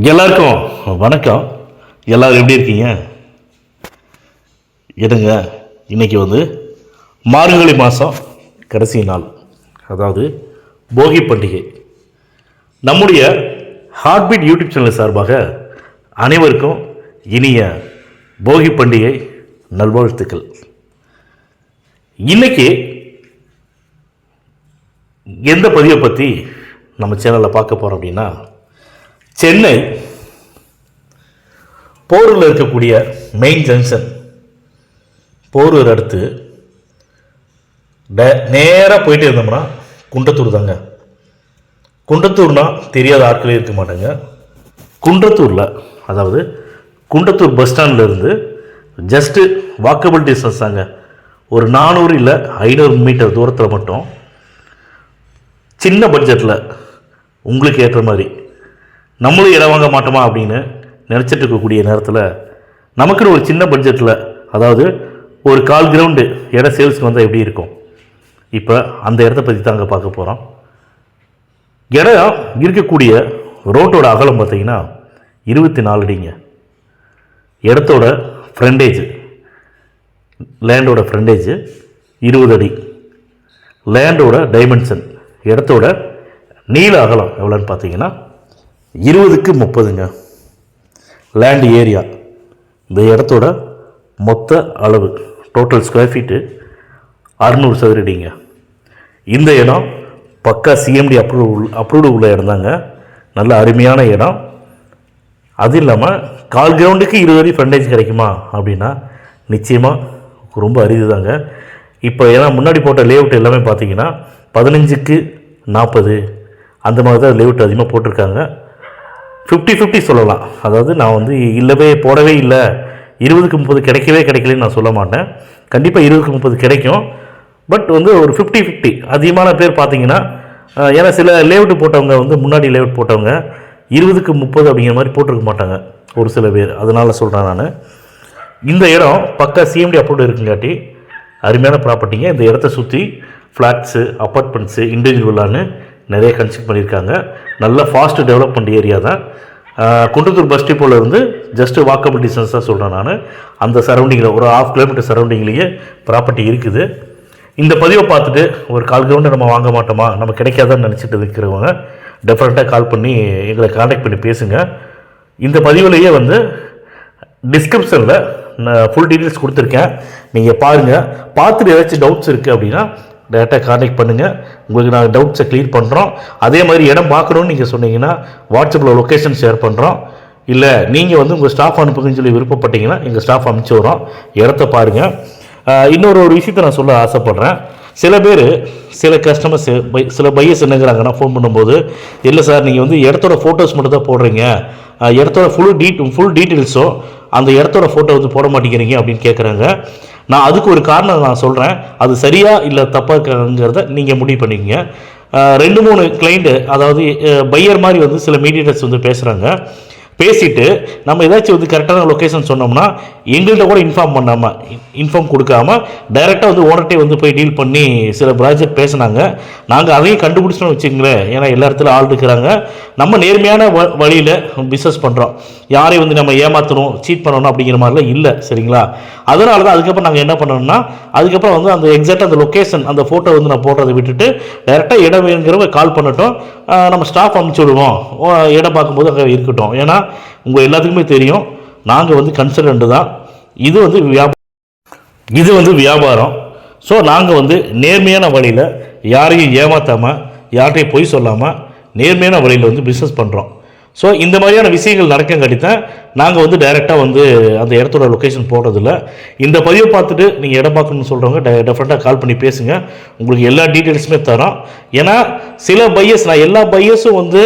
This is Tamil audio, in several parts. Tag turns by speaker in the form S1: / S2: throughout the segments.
S1: எல்லாருக்கும் வணக்கம். எல்லோரும் எப்படி இருக்கீங்க? என்னங்க இன்றைக்கி வந்து மார்கழி மாதம் கடைசி நாள். அதாவது போகி பண்டிகை. நம்முடைய ஹார்ட்பீட் யூடியூப் சேனல் சார்பாக அனைவருக்கும் இனிய போகி பண்டிகை நல்வாழ்த்துக்கள். இன்றைக்கி எந்த பதிவை பற்றி நம்ம சேனலில் பார்க்க போகிறோம் அப்படின்னா சென்னை போரூரில் இருக்கக்கூடிய மெயின் ஜங்ஷன் போரூர் அடுத்து நேராக போயிட்டே இருந்தோம்னா குன்றத்தூர் தாங்க. குன்றத்தூர்னா தெரியாத ஆட்களே இருக்க மாட்டாங்க. குன்றத்தூரில் அதாவது குன்றத்தூர் பஸ் ஸ்டாண்ட்லேருந்து ஜஸ்ட்டு வாக்கபிள் டிஸ்டன்ஸ் தாங்க. ஒரு நானூறு இல்லை ஐநூறு மீட்டர் தூரத்தில் மட்டும் சின்ன பட்ஜெட்டில் உங்களுக்கு ஏற்ற மாதிரி நம்மளும் இடம் வாங்க மாட்டோமா அப்படின்னு நினச்சிட்டு இருக்கக்கூடிய நேரத்தில் நமக்குன்னு ஒரு சின்ன பட்ஜெட்டில் அதாவது ஒரு கால் கிரவுண்டு இடம் சேல்ஸ்க்கு வந்தால் எப்படி இருக்கும்? இப்போ அந்த இடத்த பற்றி தாங்க பார்க்க போகிறோம் இடம் இருக்கக்கூடிய ரோட்டோட அகலம் பார்த்தீங்கன்னா இருபத்தி நாலு அடிங்க. இடத்தோட ஃப்ரண்டேஜ் லேண்டோட ஃப்ரண்டேஜ் இருபது அடி. லேண்டோட டைமென்ஷன் இடத்தோட நீள அகலம் எவ்வளோன்னு பார்த்தீங்கன்னா இருபதுக்கு முப்பதுங்க. லேண்ட் ஏரியா இந்த இடத்தோட மொத்த அளவு டோட்டல் ஸ்கொயர் ஃபீட்டு அறுநூறு சதுரடிங்க. இந்த இடம் பக்கா சிஎம்டி அப்ரூவ் அப்ரூவ்டு உள்ள இடம் தாங்க நல்ல அருமையான இடம். அது இல்லாமல் கால் கிரவுண்டுக்கு இருபது வரி ஃப்ரண்டேஜ் கிடைக்குமா அப்படின்னா நிச்சயமாக ரொம்ப அரிது தாங்க இப்போ ஏன்னா முன்னாடி போட்ட லேஅவுட் எல்லாமே பார்த்தீங்கன்னா பதினஞ்சுக்கு நாற்பது. அந்த மாதிரி தான் லேஅவுட் அதிகமாக போட்டிருக்காங்க. ஃபிஃப்டி ஃபிஃப்டி சொல்லலாம். அதாவது நான் வந்து இல்லவே போடவே இல்லை. இருபதுக்கு முப்பது கிடைக்கவே கிடைக்கலன்னு நான் சொல்ல மாட்டேன். கண்டிப்பாக இருபதுக்கு முப்பது கிடைக்கும். பட் வந்து ஒரு ஃபிஃப்டி ஃபிஃப்டி அதிகமான பேர் பார்த்தீங்கன்னா ஏன்னா சில லேஅவுட் போட்டவங்க வந்து முன்னாடி லேவுட் போட்டவங்க இருபதுக்கு முப்பது அப்படிங்கிற மாதிரி போட்டிருக்க மாட்டாங்க. ஒரு சில பேர். அதனால் சொல்கிறேன் நான். இந்த இடம் பக்கா சிஎம்டி அப்ரூவ்டு இருக்குங்காட்டி அருமையான ப்ராப்பர்ட்டிங்க இந்த இடத்த சுற்றி ஃப்ளாட்ஸு அப்பார்ட்மெண்ட்ஸு இண்டிவிஜுவலான்னு நிறைய கன்ஸ்ட்ரக்ட் பண்ணியிருக்காங்க. நல்ல ஃபாஸ்ட்டு டெவலப்மெண்ட் ஏரியா தான். குண்டத்தூர் குன்றத்தூர் பஸ் டிப்போவில் இருந்து ஜஸ்ட்டு வாக்கபிள் டிஸ்டன்ஸ் தான் சொல்கிறேன் நான். அந்த சரௌண்டிங்கில் ஒரு ஹாஃப் கிலோமீட்டர் சரௌண்டிங்லேயே ப்ராப்பர்ட்டி இருக்குது. இந்த பதிவை பார்த்துட்டு ஒரு கால் கிரவுண்டு நம்ம வாங்க மாட்டோமா? நம்ம கிடைக்காதான்னு நினச்சிட்டு இருக்கிறவங்க டெஃபினட்டாக கால் பண்ணி எங்களை காண்டாக்ட் பண்ணி பேசுங்க. இந்த பதிவுலேயே வந்து டிஸ்கிரிப்ஷனில் நான் ஃபுல் டீட்டெயில்ஸ் கொடுத்துருக்கேன். நீங்கள் பாருங்கள் பார்த்துட்டு ஏதாச்சும் டவுட்ஸ் இருக்குது அப்படின்னா டேரெக்டாக கான்டெக்ட் பண்ணுங்கள் உங்களுக்கு நாங்கள் டவுட்ஸை க்ளியர் பண்ணுறோம் அதே மாதிரி இடம் பார்க்கணுன்னு நீங்கள் சொன்னீங்கன்னா வாட்ஸ்அப்பில் லொக்கேஷன் ஷேர் பண்ணுறோம் இல்லை நீங்கள் வந்து உங்கள் ஸ்டாஃப் அனுப்புங்கன்னு சொல்லி விருப்பப்பட்டீங்கன்னா எங்கள் ஸ்டாஃப் அனுப்பிச்சி வரோம் இடத்த பாருங்கள் இன்னொரு ஒரு விஷயத்தை நான் சொல்ல ஆசைப்பட்றேன். சில பேர் சில கஸ்டமர்ஸ் சில பையஸ் என்னங்கிறாங்கன்னா ஃபோன் பண்ணும்போது இல்லை சார் நீங்கள் வந்து இடத்தோட ஃபோட்டோஸ் மட்டும் தான் போடுறீங்க. இடத்தோட ஃபுல் டீட் ஃபுல் டீட்டெயில்ஸும் அந்த இடத்தோட ஃபோட்டோ வந்து போட மாட்டேங்கிறீங்க அப்படின்னு கேட்குறாங்க நான் அதுக்கு ஒரு காரணம் நான் சொல்கிறேன் அது சரியா இல்லை தப்பாக நீங்கள் முடிவு பண்ணிக்கங்க. ரெண்டு மூணு கிளைண்ட்டு அதாவது பையர் மாதிரி வந்து சில மீடியேட்டர்ஸ் வந்து பேசுகிறாங்க பேசிட்டு நம்ம ஏதாச்சும் வந்து கரெக்டான லொக்கேஷன் சொன்னோம்னா எங்கள்கிட்ட கூட இன்ஃபார்ம் பண்ணாமல் இன்ஃபார்ம் கொடுக்காம டைரெக்டாக வந்து ஓனர்கிட்டே வந்து போய் டீல் பண்ணி சில ப்ராஜெக்ட் பேசுனாங்க. நாங்கள் அதையும் கண்டுபிடிச்சோன்னு வச்சுங்களேன் ஏன்னா எல்லா இடத்துல ஆள் இருக்கிறாங்க. நம்ம நேர்மையான வ வழியில் பிஸ்னஸ் பண்ணுறோம் யாரையும் வந்து நம்ம ஏமாற்றணும் சீட் பண்ணணும் அப்படிங்கிற மாதிரிலாம் இல்லை. சரிங்களா? அதனால தான் அதுக்கப்புறம் நாங்கள் என்ன பண்ணோம்னா அதுக்கப்புறம் வந்து அந்த எக்ஸாக்ட் அந்த லொக்கேஷன் அந்த ஃபோட்டோ வந்து நான் போடுறதை விட்டுட்டு டேரெக்டாக இடம் வேணுங்கிறவங்க கால் பண்ணட்டும். நம்ம ஸ்டாஃப் அனுப்பிச்சி விடுவோம். ஓ, இடம் பார்க்கும்போது அங்கே இருக்கட்டும். ஏன்னா உங்கள் எல்லாத்துக்குமே தெரியும். நாங்கள் வந்து கன்சல்டன்ட் தான். இது வந்து வியாபாரம் இது வந்து வியாபாரம். ஸோ நாங்கள் வந்து நேர்மையான வழியில் யாரையும் ஏமாற்றாமல் யார்கிட்டையும் பொய் சொல்லாமல் நேர்மையான வழியில் வந்து பிஸ்னஸ் பண்ணுறோம் ஸோ இந்த மாதிரியான விஷயங்கள் நடக்கங்காட்டி தான் நாங்கள் வந்து டைரெக்டாக வந்து அந்த இடத்தோட லொக்கேஷன் போடுறதில்ல. இந்த பதிவை பார்த்துட்டு நீங்கள் இடம் பார்க்கணும்னு சொல்கிறவங்க டெ டெஃபினட்டாக கால் பண்ணி பேசுங்க. உங்களுக்கு எல்லா டீட்டெயில்ஸுமே தரோம். ஏன்னா சில பையர்ஸ் நான் எல்லா பையர்ஸும் வந்து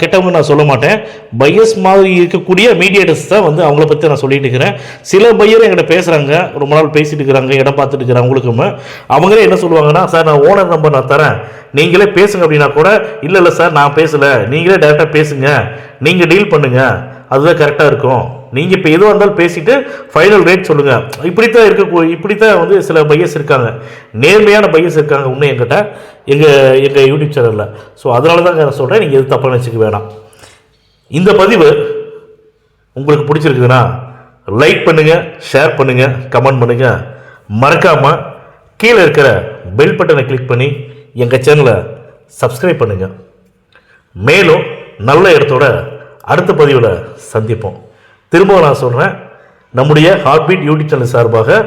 S1: கெட்டவங்க நான் சொல்ல மாட்டேன். பையஸ் மாதிரி இருக்கக்கூடிய மீடியேட்டர்ஸ் தான் வந்து அவங்கள பற்றி நான் சொல்லிட்டு இருக்கிறேன். சில பையர் என்கிட்ட பேசுகிறாங்க ரொம்ப நாள் பேசிட்டு இருக்கிறாங்க இடம் பார்த்துட்டு இருக்கிறாங்க அவங்களுக்குமே அவங்களே என்ன சொல்லுவாங்கன்னா சார் நான் ஓனர் நம்பர் நான் தரேன். நீங்களே பேசுங்க அப்படின்னா கூட இல்லை இல்லை சார் நான் பேசலை. நீங்களே டேரெக்டாக பேசுங்க. நீங்கள் டீல் பண்ணுங்கள் அதுதான் கரெக்டாக இருக்கும். நீங்கள் இப்போ எதுவாக இருந்தாலும் பேசிட்டு ஃபைனல் ரேட் சொல்லுங்கள் இப்படித்தான் இருக்க இப்படித்தான் வந்து சில பையஸ் இருக்காங்க. நேர்மையான பையஸ் இருக்காங்க இன்னும் எங்கிட்ட எங்கள் எங்கள் யூடியூப் சேனலில் ஸோ அதனால தான் நான் சொல்கிறேன் நீங்கள் எது தப்பாக நினச்சிக்க வேணாம். இந்த பதிவு உங்களுக்கு பிடிச்சிருக்குதுன்னா லைக் பண்ணுங்கள் ஷேர் பண்ணுங்கள் கமெண்ட் பண்ணுங்கள் மறக்காமல் கீழே இருக்கிற பெல் பட்டனை கிளிக் பண்ணி எங்கள் சேனலை சப்ஸ்கிரைப் பண்ணுங்கள் மேலும் நல்ல இடத்தோட அடுத்த பதிவில் சந்திப்போம். திரும்ப நான் சொல்கிறேன் நம்முடைய ஹார்ட்பீட் யூடியூப் சேனல் சார்பாக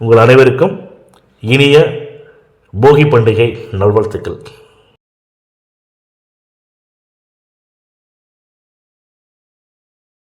S1: உங்கள் அனைவருக்கும் இனிய போகி பண்டிகை நல்வாழ்த்துக்கள்.